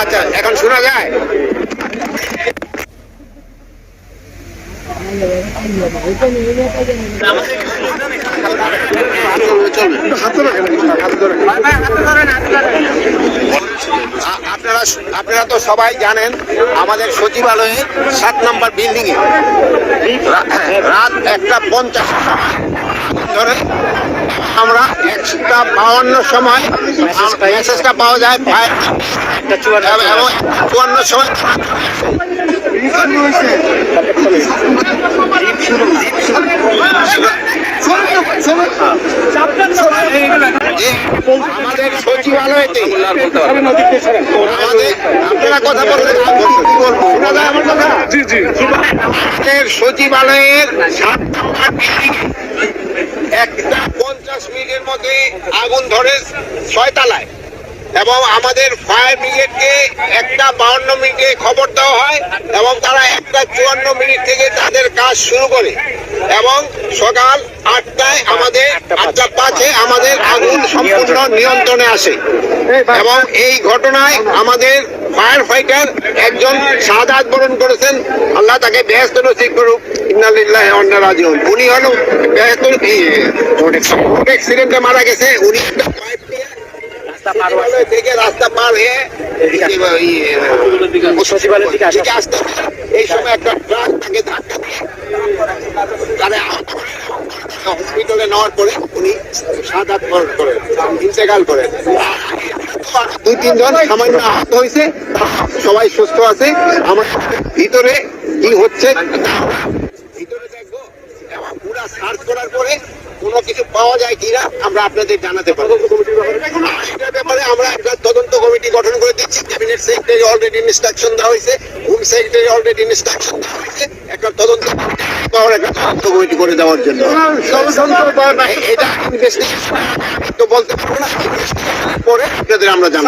আচ্ছা এখন শোনা যায়? আপনারা আপনারা তো সবাই জানেন, আমাদের সচিবালয়ে সাত নম্বর বিল্ডিং এ রাত একটা পঞ্চাশ বাউন্ন সময় মেসেজটা পাওয়া যায় এবং চুয়ান্ন সময়। আমাদের সচিবালয়তে আপনারা কথা বলতে শোনা যায় আমার কথা? জি জি। সচিবালয়ের একটা মধ্যে আগুন ধরে ছয়তলায় এবং আমাদের ফায়ার ব্রিগেডকে একটা বাউন্ন মিনিটে খবর দেওয়া হয় এবং তারা একটা চুয়ান্ন মিনিট থেকে তাদের কাজ শুরু করে। এবং সকাল আটটায় আমাদের আটটা পাঁচে আমাদের আগুন সম্পূর্ণ নিয়ন্ত্রণে আসে। এবং এই ঘটনায় আমাদের ফায়ার ফাইটার একজন শাহাদাত বরণ করেছেন। আল্লাহ তাকে বেহেস্ত নসিব করুক। ইন্নালিল্লাহ রাজিউন। উনি হলো অ্যাক্সিডেন্টে মারা গেছে উনি একটা পাইপ নিয়ে সচিবালয় থেকে রাস্তা পার হয়ে সচিবালয়ের দিকে আসতে এই সময় একটা ট্রাক তাকে ধাক্কা দিয়ে আহত হসপিটালে নেওয়ার পরে উনি সাদাত বরণ করেন ইন্তেকাল করেন দুই তিনজন সামান্য আহত হয়েছে সবাই সুস্থ আছে। আমার ভিতরে কি হচ্ছে ভিতরে দেখব এবং পুরা সার্চ করার পরে কোনো কিছু পাওয়া যায় কিনা আমরা আপনাদের জানাতে পারব। এটার ব্যাপারে আমরা একটা তদন্ত কমিটি গঠন করে দিচ্ছি। ক্যাবিনেট সেক্রেটারি অলরেডি ইনস্ট্রাকশন দেওয়া হয়েছে। হোম সেক্রেটারি অলরেডি ইনস্ট্রাকশন দেওয়া হয়েছে। একটা তদন্ত একটা তদন্ত কমিটি করে দেওয়ার জন্য। এটা তো বলতে পারব না। পরে আপনাদের আমরা জানাব।